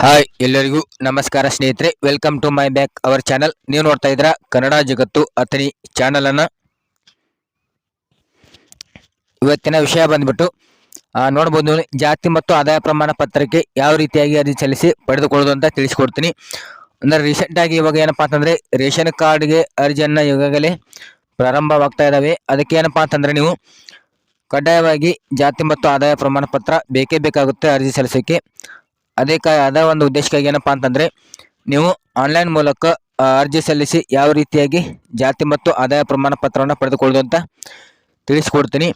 Hi ಎಲ್ಲರಿಗೂ ನಮಸ್ಕಾರ ಸ್ನೇಹಿತರೆ. Welcome to my back our channel ನೀವು ನೋಡ್ತಾ ಇದ್ರ ಕನ್ನಡ ಜಗತ್ತು ಅತನಿ ಚಾನಲನ್ನು ಇವತ್ತಿನ ವಿಷಯ ಬಂದ್ಬಿಟ್ಟು ನೋಡ್ಬೋದು ಜಾತಿ ಮತ್ತು ಆದಾಯ ಪ್ರಮಾಣ ಪತ್ರಕ್ಕೆ ಯಾವ ರೀತಿಯಾಗಿ ಅರ್ಜಿ ಸಲ್ಲಿಸಿ ಪಡೆದುಕೊಳ್ಳೋದು ಅಂತ ತಿಳಿಸ್ಕೊಡ್ತೀನಿ. ಅಂದ್ರೆ ರೀಸೆಂಟಾಗಿ ಇವಾಗ ಏನಪ್ಪಾ ಅಂತಂದ್ರೆ ರೇಷನ್ ಕಾರ್ಡ್ಗೆ ಅರ್ಜಿಯನ್ನ ಈಗಾಗಲೇ ಪ್ರಾರಂಭವಾಗ್ತಾ ಇದಾವೆ. ಅದಕ್ಕೆ ಏನಪ್ಪಾ ಅಂತಂದ್ರೆ ನೀವು ಕಡ್ಡಾಯವಾಗಿ ಜಾತಿ ಮತ್ತು ಆದಾಯ ಪ್ರಮಾಣ ಪತ್ರ ಬೇಕೇ ಬೇಕಾಗುತ್ತೆ ಅರ್ಜಿ ಸಲ್ಲಿಸೋಕ್ಕೆ ಅದೇ ಕ, ಅದ ಒಂದು ಉದ್ದೇಶಕ್ಕಾಗಿ ಏನಪ್ಪಾ ಅಂತಂದರೆ, ನೀವು ಆನ್ಲೈನ್ ಮೂಲಕ ಅರ್ಜಿ ಸಲ್ಲಿಸಿ ಯಾವ ರೀತಿಯಾಗಿ ಜಾತಿ ಮತ್ತು ಆದಾಯ ಪ್ರಮಾಣ ಪತ್ರವನ್ನು ಪಡೆದುಕೊಳ್ಳೋದು ಅಂತ ತಿಳಿಸ್ಕೊಡ್ತೀನಿ.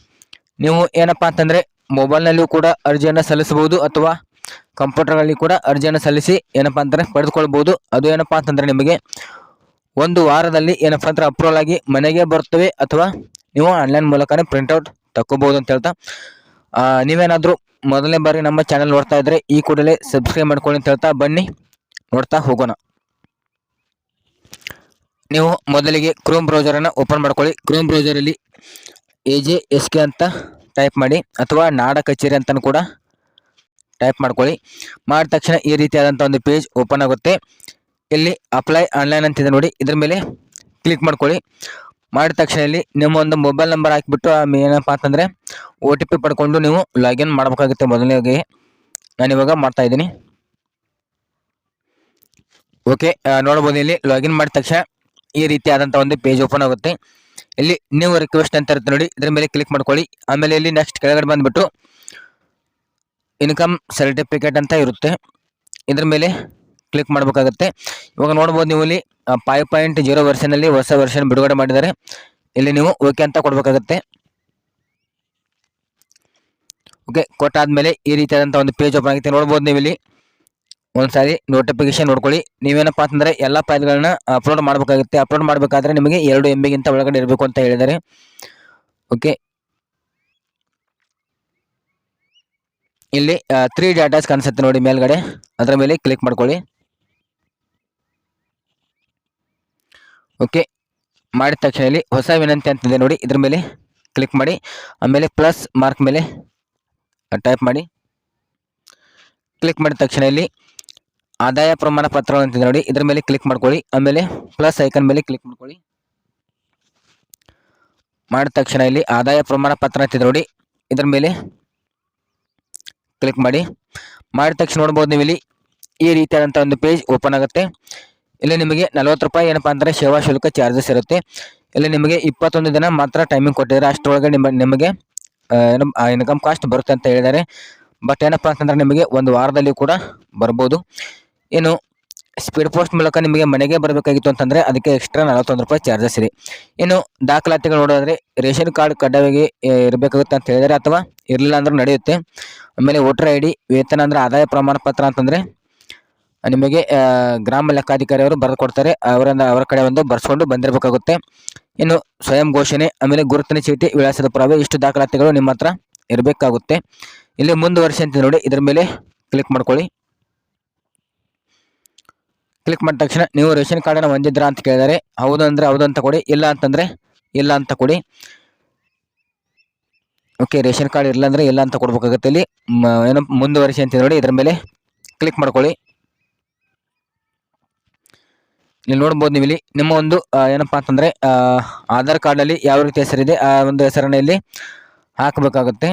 ನೀವು ಏನಪ್ಪಾ ಅಂತಂದರೆ ಮೊಬೈಲ್ನಲ್ಲಿಯೂ ಕೂಡ ಅರ್ಜಿಯನ್ನು ಸಲ್ಲಿಸಬಹುದು ಅಥವಾ ಕಂಪ್ಯೂಟರ್ಗಳಲ್ಲಿ ಕೂಡ ಅರ್ಜಿಯನ್ನು ಸಲ್ಲಿಸಿ ಏನಪ್ಪಾ ಅಂತಂದರೆ ಪಡೆದುಕೊಳ್ಬೋದು ಅದು ಏನಪ್ಪಾ ಅಂತಂದರೆ ನಿಮಗೆ ಒಂದು ವಾರದಲ್ಲಿ ಏನಪ್ಪಾ ಅಂದ್ರೆ ಅಪ್ರೂವಲ್ ಆಗಿ ಮನೆಗೆ ಬರ್ತವೆ ಅಥವಾ ನೀವು ಆನ್ಲೈನ್ ಮೂಲಕನೇ ಪ್ರಿಂಟ್ಔಟ್ ತಕ್ಕೋಬಹುದು ಅಂತ ಹೇಳ್ತಾ. ನೀವೇನಾದರೂ ಮೊದಲನೇ ಬಾರಿ ನಮ್ಮ ಚಾನೆಲ್ ನೋಡ್ತಾ ಇದ್ರೆ ಈ ಕೂಡಲೇ ಸಬ್ಸ್ಕ್ರೈಬ್ ಮಾಡ್ಕೊಳ್ಳಿ ಅಂತ ಹೇಳ್ತಾ. ಬನ್ನಿ, ನೋಡ್ತಾ ಹೋಗೋಣ. ನೀವು ಮೊದಲಿಗೆ ಕ್ರೋಮ್ ಬ್ರೌಸರನ್ನು ಓಪನ್ ಮಾಡ್ಕೊಳ್ಳಿ. ಕ್ರೋಮ್ ಬ್ರೌಸರಲ್ಲಿ ಎ ಜೆ ಎಸ್ ಕೆ ಅಂತ ಟೈಪ್ ಮಾಡಿ, ಅಥವಾ ನಾಡ ಕಚೇರಿ ಅಂತಲೂ ಕೂಡ ಟೈಪ್ ಮಾಡ್ಕೊಳ್ಳಿ. ಮಾಡಿದ ತಕ್ಷಣ ಈ ರೀತಿಯಾದಂಥ ಒಂದು ಪೇಜ್ ಓಪನ್ ಆಗುತ್ತೆ. ಇಲ್ಲಿ ಅಪ್ಲೈ ಆನ್ಲೈನ್ ಅಂತಿದೆ ನೋಡಿ. ಇದ್ರ ಮೇಲೆ ಕ್ಲಿಕ್ ಮಾಡ್ಕೊಳ್ಳಿ. ಮಾಡಿದ ತಕ್ಷಣ ಇಲ್ಲಿ ನಿಮ್ಮ ಒಂದು ಮೊಬೈಲ್ ನಂಬರ್ ಹಾಕಿಬಿಟ್ಟು ಏನಪ್ಪ ಅಂತಂದರೆ ಒ ಟಿ ಪಿ ಪಡ್ಕೊಂಡು ನೀವು ಲಾಗಿನ್ ಮಾಡಬೇಕಾಗುತ್ತೆ ಮೊದಲನೇ ನಾನು ಇವಾಗ ಮಾಡ್ತಾ ಇದ್ದೀನಿ. ಓಕೆ ನೋಡ್ಬೋದು ಇಲ್ಲಿ ಲಾಗಿನ್ ಮಾಡಿದ ತಕ್ಷಣ ಈ ರೀತಿಯಾದಂಥ ಒಂದು ಪೇಜ್ ಓಪನ್ ಆಗುತ್ತೆ. ಇಲ್ಲಿ ನೀವು ರಿಕ್ವೆಸ್ಟ್ ಅಂತ ಇರುತ್ತೆ ನೋಡಿ, ಇದ್ರ ಮೇಲೆ ಕ್ಲಿಕ್ ಮಾಡ್ಕೊಳ್ಳಿ. ಆಮೇಲೆ ಇಲ್ಲಿ ನೆಕ್ಸ್ಟ್ ಕೆಳಗಡೆ ಬಂದುಬಿಟ್ಟು ಇನ್ಕಮ್ ಸರ್ಟಿಫಿಕೇಟ್ ಅಂತ ಇರುತ್ತೆ. ಇದ್ರ ಮೇಲೆ ಕ್ಲಿಕ್ ಮಾಡಬೇಕಾಗುತ್ತೆ. ಇವಾಗ ನೋಡ್ಬೋದು ನೀವು ಇಲ್ಲಿ ಫೈವ್ ಪಾಯಿಂಟ್ ಜೀರೋ ವರ್ಷನಲ್ಲಿ ಹೊಸ ವರ್ಷನ್ ಬಿಡುಗಡೆ ಮಾಡಿದ್ದಾರೆ. ಇಲ್ಲಿ ನೀವು ಓಕೆ ಅಂತ ಕೊಡಬೇಕಾಗುತ್ತೆ. ಓಕೆ ಕೊಟ್ಟಾದ್ಮೇಲೆ ಈ ರೀತಿಯಾದಂಥ ಒಂದು ಪೇಜ್ ಓಪನ್ ಆಗುತ್ತೆ. ನೋಡ್ಬೋದು ನೀವು ಇಲ್ಲಿ ಒಂದ್ಸಾರಿ ನೋಟಿಫಿಕೇಶನ್ ನೋಡ್ಕೊಳ್ಳಿ. ನೀವೇನಪ್ಪ ಅಂತಂದ್ರೆ ಎಲ್ಲ ಫೈಲ್ಗಳನ್ನ ಅಪ್ಲೋಡ್ ಮಾಡಬೇಕಾಗುತ್ತೆ. ಅಪ್ಲೋಡ್ ಮಾಡಬೇಕಾದ್ರೆ ನಿಮಗೆ ಎರಡು ಎಂ ಬಿಗಿಂತ ಒಳಗಡೆ ಇರಬೇಕು ಅಂತ ಹೇಳಿದ್ದಾರೆ. ಓಕೆ ಇಲ್ಲಿ ತ್ರೀ ಡಾಟಾಸ್ ಕಾಣಿಸುತ್ತೆ ನೋಡಿ ಮೇಲ್ಗಡೆ. ಅದರ ಮೇಲೆ ಕ್ಲಿಕ್ ಮಾಡ್ಕೊಳ್ಳಿ. ಓಕೆ ಮಾಡಿದ ತಕ್ಷಣ ಇಲ್ಲಿ ಹೊಸ ವಿನಂತಿ ಅಂತಿದೆ ನೋಡಿ, ಇದ್ರ ಮೇಲೆ ಕ್ಲಿಕ್ ಮಾಡಿ, ಆಮೇಲೆ ಪ್ಲಸ್ ಮಾರ್ಕ್ ಮೇಲೆ ಟೈಪ್ ಮಾಡಿ. ಕ್ಲಿಕ್ ಮಾಡಿದ ತಕ್ಷಣ ಇಲ್ಲಿ ಆದಾಯ ಪ್ರಮಾಣ ಪತ್ರ ಅಂತಿದೆ ನೋಡಿ, ಇದ್ರ ಮೇಲೆ ಕ್ಲಿಕ್ ಮಾಡ್ಕೊಳ್ಳಿ, ಆಮೇಲೆ ಪ್ಲಸ್ ಐಕನ್ ಮೇಲೆ ಕ್ಲಿಕ್ ಮಾಡ್ಕೊಳ್ಳಿ. ಮಾಡಿದ ತಕ್ಷಣ ಇಲ್ಲಿ ಆದಾಯ ಪ್ರಮಾಣ ಪತ್ರ ಅಂತಿದೆ ನೋಡಿ, ಇದ್ರ ಮೇಲೆ ಕ್ಲಿಕ್ ಮಾಡಿ. ಮಾಡಿದ ತಕ್ಷಣ ನೋಡ್ಬೋದು ನೀವು ಇಲ್ಲಿ ಈ ರೀತಿಯಾದಂಥ ಒಂದು ಪೇಜ್ ಓಪನ್ ಆಗುತ್ತೆ. ಇಲ್ಲಿ ನಿಮಗೆ ನಲವತ್ತು ರೂಪಾಯಿ ಏನಪ್ಪಾ ಅಂದರೆ ಸೇವಾ ಶುಲ್ಕ ಚಾರ್ಜಸ್ ಇರುತ್ತೆ. ಇಲ್ಲಿ ನಿಮಗೆ ಇಪ್ಪತ್ತೊಂದು ದಿನ ಮಾತ್ರ ಟೈಮಿಂಗ್ ಕೊಟ್ಟಿದ್ದಾರೆ. ಅಷ್ಟರೊಳಗೆ ನಿಮ್ಮ, ನಿಮಗೆ ಇನ್ಕಮ್ ಕಾಸ್ಟ್ ಬರುತ್ತೆ ಅಂತ ಹೇಳಿದ್ದಾರೆ. ಬಟ್ ಏನಪ್ಪಾ ಅಂತಂದರೆ ನಿಮಗೆ ಒಂದು ವಾರದಲ್ಲಿ ಕೂಡ ಬರ್ಬೋದು. ಏನು ಸ್ಪೀಡ್ ಪೋಸ್ಟ್ ಮೂಲಕ ನಿಮಗೆ ಮನೆಗೆ ಬರಬೇಕಾಗಿತ್ತು ಅಂತಂದರೆ ಅದಕ್ಕೆ ಎಕ್ಸ್ಟ್ರಾ ನಲವತ್ತೊಂದು ರೂಪಾಯಿ ಚಾರ್ಜಸ್ ಇದೆ. ಇನ್ನು ದಾಖಲಾತಿಗಳು ನೋಡೋದಾದರೆ ರೇಷನ್ ಕಾರ್ಡ್ ಕಡ್ಡಾಯವಾಗಿ ಇರಬೇಕಾಗುತ್ತೆ ಅಂತ ಹೇಳಿದ್ದಾರೆ ಅಥವಾ ಇರಲಿಲ್ಲ ಅಂದರೂ ನಡೆಯುತ್ತೆ. ಆಮೇಲೆ ವೋಟರ್ ಐ ವೇತನ ಅಂದ್ರೆ ಆದಾಯ ಪ್ರಮಾಣ ಪತ್ರ ಅಂತಂದ್ರೆ ನಿಮಗೆ ಗ್ರಾಮ ಲೆಕ್ಕಾಧಿಕಾರಿ ಅವರು ಬರೆದು ಕೊಡ್ತಾರೆ. ಅವರ ಕಡೆ ಒಂದು ಬರ್ಸ್ಕೊಂಡು ಬಂದಿರಬೇಕಾಗುತ್ತೆ. ಇನ್ನು ಸ್ವಯಂ ಘೋಷಣೆ, ಆಮೇಲೆ ಗುರುತಿನ ಚೀಟಿ, ವಿಳಾಸದ ಪುರಾವೆ, ಇಷ್ಟು ದಾಖಲಾತಿಗಳು ನಿಮ್ಮ ಹತ್ರ ಇರಬೇಕಾಗುತ್ತೆ. ಇಲ್ಲಿ ಮುಂದುವರಿಸಿ ಅಂತ ನೋಡಿ, ಇದರ ಮೇಲೆ ಕ್ಲಿಕ್ ಮಾಡ್ಕೊಳ್ಳಿ. ಕ್ಲಿಕ್ ಮಾಡಿದ ತಕ್ಷಣ ನೀವು ರೇಷನ್ ಕಾರ್ಡನ್ನು ಹೊಂದಿದ್ರಾ ಅಂತ ಕೇಳಿದರೆ, ಹೌದು ಅಂದರೆ ಹೌದು ಅಂತ ಕೊಡಿ, ಇಲ್ಲ ಅಂತಂದ್ರೆ ಇಲ್ಲ ಅಂತ ಕೊಡಿ. ಓಕೆ ರೇಷನ್ ಕಾರ್ಡ್ ಇಲ್ಲ ಅಂದ್ರೆ ಇಲ್ಲ ಅಂತ ಕೊಡ್ಬೇಕಾಗುತ್ತೆ ಇಲ್ಲಿ. ಏನು ಮುಂದುವರಿಸಿ ಅಂತ ನೋಡಿ, ಇದರ ಮೇಲೆ ಕ್ಲಿಕ್ ಮಾಡ್ಕೊಳ್ಳಿ. ಇಲ್ಲಿ ನೋಡ್ಬೋದು ನೀವು ಇಲ್ಲಿ ನಿಮ್ಮ ಒಂದು ಏನಪ್ಪಾ ಅಂತಂದ್ರೆ ಆಧಾರ್ ಆಧಾರ್ ಕಾರ್ಡಲ್ಲಿ ಯಾವ ರೀತಿ ಹೆಸರಿದೆ ಆ ಒಂದು ಹೆಸರನ್ನ ಇಲ್ಲಿ ಹಾಕಬೇಕಾಗುತ್ತೆ.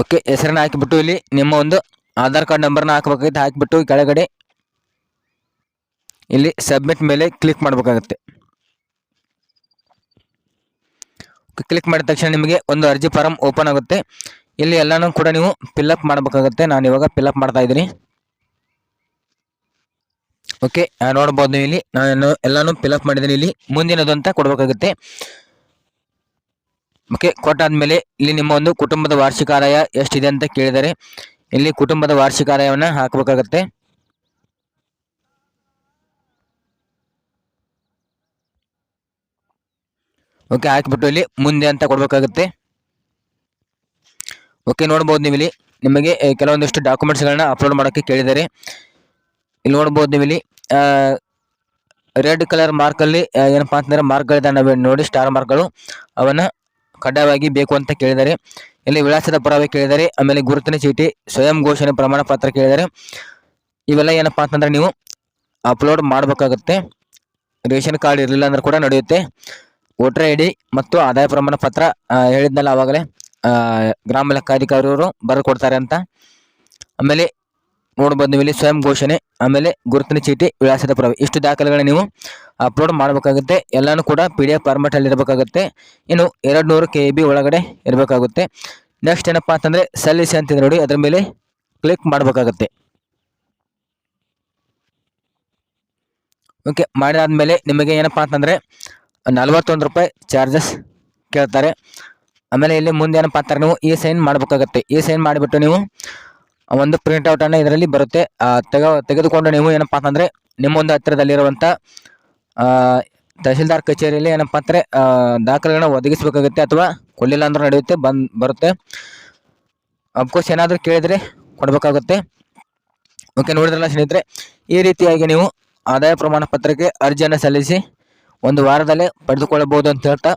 ಓಕೆ ಹೆಸರನ್ನ ಹಾಕಿಬಿಟ್ಟು ಇಲ್ಲಿ ನಿಮ್ಮ ಒಂದು ಆಧಾರ್ ಕಾರ್ಡ್ ನಂಬರ್ನ ಹಾಕಬೇಕಾಗುತ್ತೆ, ಹಾಕಿಬಿಟ್ಟು ಕೆಳಗಡೆ ಇಲ್ಲಿ ಸಬ್ಮಿಟ್ ಮೇಲೆ ಕ್ಲಿಕ್ ಮಾಡಬೇಕಾಗುತ್ತೆ. ಕ್ಲಿಕ್ ಮಾಡಿದ ತಕ್ಷಣ ನಿಮಗೆ ಒಂದು ಅರ್ಜಿ ಫಾರಂ ಓಪನ್ ಆಗುತ್ತೆ. ಇಲ್ಲಿ ಎಲ್ಲನೂ ಕೂಡ ನೀವು ಫಿಲ್ಅಪ್ ಮಾಡಬೇಕಾಗುತ್ತೆ. ನಾನು ಇವಾಗ ಫಿಲ್ಅಪ್ ಮಾಡ್ತಾ ಇದ್ದೀನಿ. ಓಕೆ ನೋಡ್ಬೋದು ನೀವು ಇಲ್ಲಿ. ನಾನು ಎಲ್ಲಾನು ಫಿಲ್ಅಪ್ ಮಾಡಿದ್ದೀನಿ ಇಲ್ಲಿ. ಮುಂದಿನದು ಅಂತ ಕೊಡಬೇಕಾಗುತ್ತೆ. ಓಕೆ ಕೊಟ್ಟಾದ್ಮೇಲೆ ಇಲ್ಲಿ ನಿಮ್ಮ ಒಂದು ಕುಟುಂಬದ ವಾರ್ಷಿಕ ಆದಾಯ ಎಷ್ಟಿದೆ ಅಂತ ಕೇಳಿದರೆ, ಇಲ್ಲಿ ಕುಟುಂಬದ ವಾರ್ಷಿಕ ಆದಾಯವನ್ನು ಹಾಕಬೇಕಾಗತ್ತೆ. ಓಕೆ ಹಾಕಿಬಿಟ್ಟು ಇಲ್ಲಿ ಮುಂದೆ ಅಂತ ಕೊಡಬೇಕಾಗುತ್ತೆ. ಓಕೆ ನೋಡ್ಬೋದು ನೀವು ಇಲ್ಲಿ. ನಿಮಗೆ ಕೆಲವೊಂದಿಷ್ಟು ಡಾಕ್ಯುಮೆಂಟ್ಸ್ಗಳನ್ನ ಅಪ್ಲೋಡ್ ಮಾಡೋಕ್ಕೆ ಕೇಳಿದ್ದಾರೆ ಇಲ್ಲಿ ನೋಡಬಹುದು ನೀವು ಇಲ್ಲಿ ರೆಡ್ ಕಲರ್ ಮಾರ್ಕ್ ಅಲ್ಲಿ ಏನಪ್ಪಾ ಅಂತಂದ್ರೆ ಮಾರ್ಕ್ಗಳಿದ್ದಾವೆ ನೋಡಿ ಸ್ಟಾರ್ ಮಾರ್ಕ್ಗಳು ಅವನ್ನ ಕಡ್ಡಾಯವಾಗಿ ಬೇಕು ಅಂತ ಕೇಳಿದ್ದಾರೆ. ಇಲ್ಲಿ ವಿಳಾಸದ ಪುರಾವೆ ಕೇಳಿದರೆ ಆಮೇಲೆ ಗುರುತಿನ ಚೀಟಿ, ಸ್ವಯಂ ಘೋಷಣೆ ಪ್ರಮಾಣ ಪತ್ರ ಕೇಳಿದ್ದಾರೆ. ಇವೆಲ್ಲ ಏನಪ್ಪಾ ಅಂತಂದ್ರೆ ನೀವು ಅಪ್ಲೋಡ್ ಮಾಡಬೇಕಾಗುತ್ತೆ. ರೇಷನ್ ಕಾರ್ಡ್ ಇರಲಿಲ್ಲ ಅಂದ್ರೆ ಕೂಡ ನಡೆಯುತ್ತೆ. ವೋಟರ್ ಐ ಡಿ ಮತ್ತು ಆದಾಯ ಪ್ರಮಾಣ ಪತ್ರ ಹೇಳಿದ್ನಲ್ಲ ಆವಾಗಲೇ ಗ್ರಾಮ ಲೆಕ್ಕಾಧಿಕಾರಿಯವರು ಬರ್ಕೊಡ್ತಾರೆ ಕೊಡ್ತಾರೆ ಅಂತ. ಆಮೇಲೆ ನೋಡ್ಬೋದು ಬಂದ ಮೇಲೆ ಸ್ವಯಂ ಘೋಷಣೆ, ಆಮೇಲೆ ಗುರುತಿನ ಚೀಟಿ, ವಿಳಾಸದ ಪುರಾವೆ. ಇಷ್ಟು ದಾಖಲೆಗಳನ್ನ ನೀವು ಅಪ್ಲೋಡ್ ಮಾಡಬೇಕಾಗುತ್ತೆ. ಎಲ್ಲನೂ ಕೂಡ ಪಿ ಡಿ ಎಫ್ ಫಾರ್ಮೆಟ್ ಅಲ್ಲಿ ಇರಬೇಕಾಗುತ್ತೆ. ಇನ್ನು ಎರಡು ನೂರು ಕೆ ಬಿ ಒಳಗಡೆ ಇರಬೇಕಾಗುತ್ತೆ. ನೆಕ್ಸ್ಟ್ ಏನಪ್ಪಾ ಅಂತಂದ್ರೆ ಸಲ್ಲಿಸಿ ಅಂತಿದೆ ನೋಡಿ, ಅದರ ಮೇಲೆ ಕ್ಲಿಕ್ ಮಾಡಬೇಕಾಗುತ್ತೆ. ಓಕೆ ಮಾಡಿದಾದ್ಮೇಲೆ ನಿಮಗೆ ಏನಪ್ಪಾ ಅಂತಂದ್ರೆ ನಲ್ವತ್ತೊಂದು ರೂಪಾಯಿ ಚಾರ್ಜಸ್ ಕೇಳ್ತಾರೆ. ಆಮೇಲೆ ಇಲ್ಲಿ ಮುಂದೆ ಏನಪ್ಪಾ ಅಂತಾರೆ ನೀವು ಈ ಸೈನ್ ಮಾಡಬೇಕಾಗತ್ತೆ. ಈ ಸೈನ್ ಮಾಡಿಬಿಟ್ಟು ನೀವು ಒಂದು ಪ್ರಿಂಟ್ ಔಟ್ ಅನ್ನ ಇದರಲ್ಲಿ ಬರುತ್ತೆ. ತೆಗೆ ತೆಗ ತೆಗೆದುಕೊಂಡು ನೀವು ಏನಪ್ಪ ಅಂತಂದ್ರೆ ನಿಮ್ಮೊಂದು ಹತ್ತಿರದಲ್ಲಿರುವಂತ ಆ, ತಹಶೀಲ್ದಾರ್ ಕಚೇರಿಯಲ್ಲಿ ಏನಪ್ಪ ಅಂದ್ರೆ ದಾಖಲೆಗಳನ್ನ ಒದಗಿಸಬೇಕಾಗುತ್ತೆ ಅಥವಾ ಕೊಡಲಿಲ್ಲ ಅಂದ್ರೆ ನಡೆಯುತ್ತೆ ಬಂದ್ ಬರುತ್ತೆ. ಅಫ್ಕೋರ್ಸ್ ಏನಾದರೂ ಕೇಳಿದ್ರೆ ಕೊಡಬೇಕಾಗುತ್ತೆ. ಓಕೆ ನೋಡಿದ್ರಲ್ಲ ಸ್ನೇಹಿತರೆ ಈ ರೀತಿಯಾಗಿ ನೀವು ಆದಾಯ ಪ್ರಮಾಣ ಪತ್ರಕ್ಕೆ ಅರ್ಜಿಯನ್ನು ಸಲ್ಲಿಸಿ ಒಂದು ವಾರದಲ್ಲೇ ಪಡೆದುಕೊಳ್ಳಬಹುದು ಅಂತ ಹೇಳ್ತಾ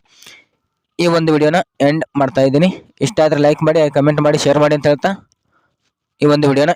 ಈ ಒಂದು ವಿಡಿಯೋನ ಎಂಡ್ ಮಾಡ್ತಾ ಇದ್ದೀನಿ. ಇಷ್ಟ ಆದರೆ ಲೈಕ್ ಮಾಡಿ ಕಮೆಂಟ್ ಮಾಡಿ ಶೇರ್ ಮಾಡಿ ಅಂತ ಹೇಳ್ತಾ ಈ ಒಂದು ವಿಡಿಯೋನ